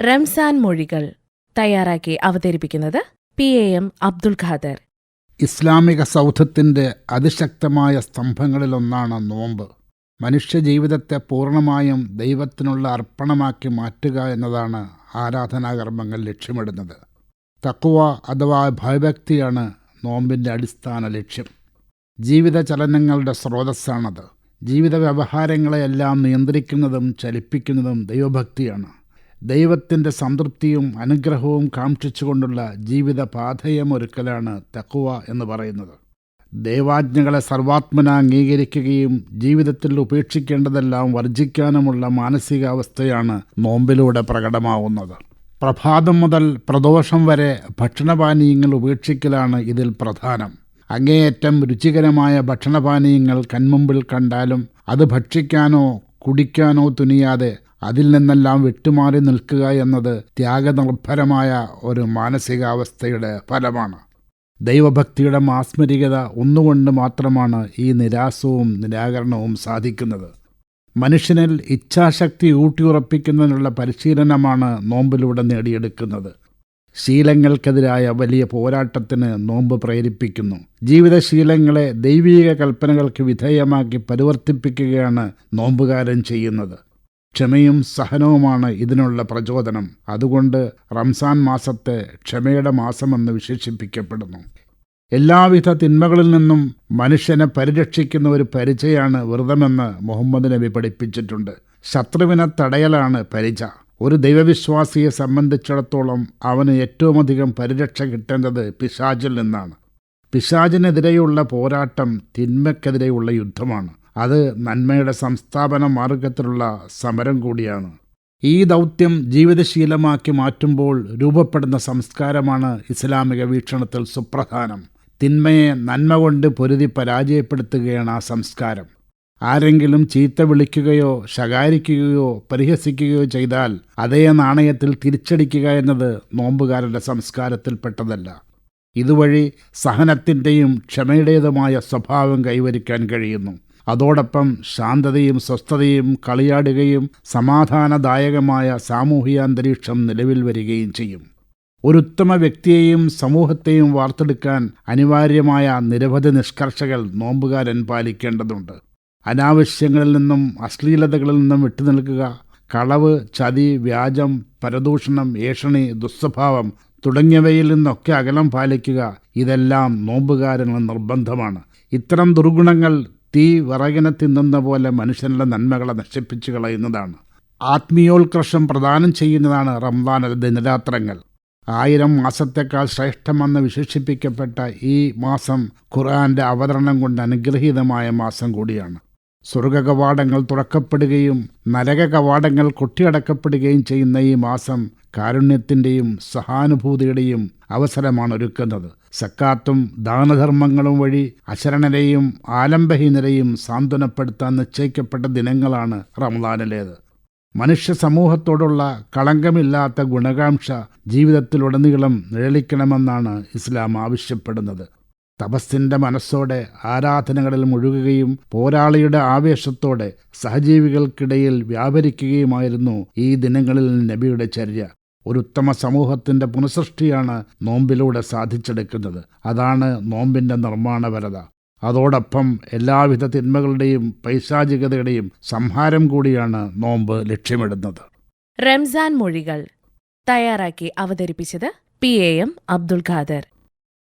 റംസാൻ മൊഴികൾ തയ്യാറാക്കി അവതരിപ്പിക്കുന്നത് P A M Abdul Khader. ഇസ്ലാമിക സൗധത്തിന്റെ അതിശക്തമായ സ്തംഭങ്ങളിലൊന്നാണ് നോമ്പ്. മനുഷ്യജീവിതത്തെ പൂർണമായും ദൈവത്തിനുള്ള അർപ്പണമാക്കി മാറ്റുക എന്നതാണ് ആരാധനാകർമ്മങ്ങൾ ലക്ഷ്യമിടുന്നത്. തക്കുവ അഥവാ ഭയഭക്തിയാണ് നോമ്പിന്റെ അടിസ്ഥാന ലക്ഷ്യം. ജീവിത ചലനങ്ങളുടെ സ്രോതസ്സാണത്. ജീവിത വ്യവഹാരങ്ങളെയെല്ലാം നിയന്ത്രിക്കുന്നതും ചലിപ്പിക്കുന്നതും ദൈവഭക്തിയാണ്. ദൈവത്തിന്റെ സംതൃപ്തിയും അനുഗ്രഹവും കാക്ഷിച്ചുകൊണ്ടുള്ള ജീവിത പാഥയമൊരുക്കലാണ് തക്കുവ എന്ന് പറയുന്നത്. ദൈവാജ്ഞകളെ സർവാത്മന അംഗീകരിക്കുകയും ജീവിതത്തിൽ ഉപേക്ഷിക്കേണ്ടതെല്ലാം വർജിക്കാനുമുള്ള മാനസികാവസ്ഥയാണ് നോമ്പിലൂടെ പ്രകടമാവുന്നത്. പ്രഭാതം മുതൽ പ്രദോഷം വരെ ഭക്ഷണപാനീയങ്ങൾ ഉപേക്ഷിക്കലാണ് ഇതിൽ പ്രധാനം. അങ്ങേയറ്റം രുചികരമായ ഭക്ഷണപാനീയങ്ങൾ കൺമുമ്പിൽ കണ്ടാലും അത് ഭക്ഷിക്കാനോ കുടിക്കാനോ തുനിയാതെ അതിൽ നിന്നെല്ലാം വിട്ടുമാറി നിൽക്കുക എന്നത് ത്യാഗനിർഭരമായ ഒരു മാനസികാവസ്ഥയുടെ ഫലമാണ്. ദൈവഭക്തിയുടെ മാസ്മരികത ഒന്നുകൊണ്ട് മാത്രമാണ് ഈ നിരാസവും നിരാകരണവും സാധിക്കുന്നത്. മനുഷ്യനിൽ ഇച്ഛാശക്തി ഊട്ടിയുറപ്പിക്കുന്നതിനുള്ള പരിശീലനമാണ് നോമ്പിലൂടെ നേടിയെടുക്കുന്നത്. ശീലങ്ങൾക്കെതിരായ വലിയ പോരാട്ടത്തിന് നോമ്പ് പ്രേരിപ്പിക്കുന്നു. ജീവിതശീലങ്ങളെ ദൈവീക കൽപ്പനകൾക്ക് വിധേയമാക്കി പരിവർത്തിപ്പിക്കുകയാണ് നോമ്പുകാരൻ ചെയ്യുന്നത്. ക്ഷമയും സഹനവുമാണ് ഇതിനുള്ള പ്രചോദനം. അതുകൊണ്ട് റംസാൻ മാസത്തെ ക്ഷമയുടെ മാസമെന്ന് വിശേഷിപ്പിക്കപ്പെടുന്നു. എല്ലാവിധ തിന്മകളിൽ നിന്നും മനുഷ്യനെ പരിരക്ഷിക്കുന്ന ഒരു പരിചയാണ് വ്രതമെന്ന് മുഹമ്മദ് നബി പഠിപ്പിച്ചിട്ടുണ്ട്. ശത്രുവിനെ തടയലാണ് പരിച. ഒരു ദൈവവിശ്വാസിയെ സംബന്ധിച്ചിടത്തോളം അവന് ഏറ്റവുമധികം പരിരക്ഷ കിട്ടേണ്ടത് പിശാജിൽ നിന്നാണ്. പിശാജിനെതിരെയുള്ള പോരാട്ടം തിന്മക്കെതിരെയുള്ള യുദ്ധമാണ്. അത് നന്മയുടെ സംസ്ഥാപന മാർഗത്തിലുള്ള സമരം കൂടിയാണ്. ഈ ദൗത്യം ജീവിതശീലമാക്കി മാറ്റുമ്പോൾ രൂപപ്പെടുന്ന സംസ്കാരമാണ് ഇസ്ലാമിക വീക്ഷണത്തിൽ സുപ്രധാനം. തിന്മയെ നന്മ കൊണ്ട് പൊരുതി പരാജയപ്പെടുത്തുകയാണ് ആ സംസ്കാരം. ആരെങ്കിലും ചീത്ത വിളിക്കുകയോ ശകാരിക്കുകയോ പരിഹസിക്കുകയോ ചെയ്താൽ അതേ നാണയത്തിൽ തിരിച്ചടിക്കുക എന്നത് നോമ്പുകാരുടെ സംസ്കാരത്തിൽപ്പെട്ടതല്ല. ഇതുവഴി സഹനത്തിന്റെയും ക്ഷമയുടേതുമായ സ്വഭാവം കൈവരിക്കാൻ കഴിയുന്നു. അതോടൊപ്പം ശാന്തതയും സ്വസ്ഥതയും കളിയാടുകയും സമാധാനദായകമായ സാമൂഹിക അന്തരീക്ഷം നിലവിൽ വരികയും ചെയ്യും. ഒരു ഉത്തമ വ്യക്തിയെയും സമൂഹത്തെയും വാർത്തെടുക്കാൻ അനിവാര്യമായ നിരവധി നിഷ്കർഷകൾ നോമ്പുകാരൻ പാലിക്കേണ്ടതുണ്ട്. അനാവശ്യങ്ങളിൽ നിന്നും അശ്ലീലതകളിൽ നിന്നും വിട്ടുനിൽക്കുക കളവ് ചതി വ്യാജം പരദൂഷണം ഏഷണി ദുസ്വഭാവം തുടങ്ങിയവയിൽ നിന്നൊക്കെ അകലം പാലിക്കുക ഇതെല്ലാം നോമ്പുകാരന് നിർബന്ധമാണ്. ഇത്തരം ദുർഗുണങ്ങൾ തീ വിറകിനെ തിന്നുന്ന പോലെ മനുഷ്യനുള്ള നന്മകളെ നശിപ്പിച്ചു കളയുന്നതാണ്. ആത്മീയോത്കർഷം പ്രദാനം ചെയ്യുന്നതാണ് റംസാൻ ദിനരാത്രങ്ങൾ. ആയിരം മാസത്തേക്കാൾ ശ്രേഷ്ഠമെന്ന് വിശേഷിപ്പിക്കപ്പെട്ട ഈ മാസം ഖുർആാന്റെ അവതരണം കൊണ്ട് അനുഗ്രഹീതമായ മാസം കൂടിയാണ്. സ്വർഗകവാടങ്ങൾ തുറക്കപ്പെടുകയും നരക കവാടങ്ങൾ കൊട്ടിയടക്കപ്പെടുകയും ചെയ്യുന്ന ഈ മാസം കാരുണ്യത്തിന്റെയും സഹാനുഭൂതിയുടെയും അവസരമാണ് ഒരുക്കുന്നത് സക്കാത്തും ദാനധർമ്മങ്ങളും വഴി അശരണരെയും ആലംബഹീനരെയും സാന്ത്വനപ്പെടുത്താൻ നിശ്ചയിക്കപ്പെട്ട ദിനങ്ങളാണ് റംലാനിലേത് മനുഷ്യ സമൂഹത്തോടുള്ള കളങ്കമില്ലാത്ത ഗുണകാംക്ഷ ജീവിതത്തിലുടനീളം നിഴലിക്കണമെന്നാണ് ഇസ്ലാം ആവശ്യപ്പെടുന്നത്. തപസ്സിന്റെ മനസ്സോടെ ആരാധനകളിൽ മുഴുകുകയും പോരാളിയുടെ ആവേശത്തോടെ സഹജീവികൾക്കിടയിൽ വ്യാപരിക്കുകയുമായിരുന്നു ഈ ദിനങ്ങളിൽ നബിയുടെ ചര്യ. ഒരു ഉത്തമ സമൂഹത്തിന്റെ പുനഃസൃഷ്ടിയാണ് നോമ്പിലൂടെ സാധിച്ചെടുക്കുന്നത്. അതാണ് നോമ്പിന്റെ നിർമ്മാണപരത അതോടൊപ്പം എല്ലാവിധ തിന്മകളുടെയും പൈശാചികതയുടെയും സംഹാരം കൂടിയാണ് നോമ്പ് ലക്ഷ്യമിടുന്നത്. റംസാൻ മൊഴികൾ. തയ്യാറാക്കി അവതരിപ്പിച്ചത് P A M Abdul Khader.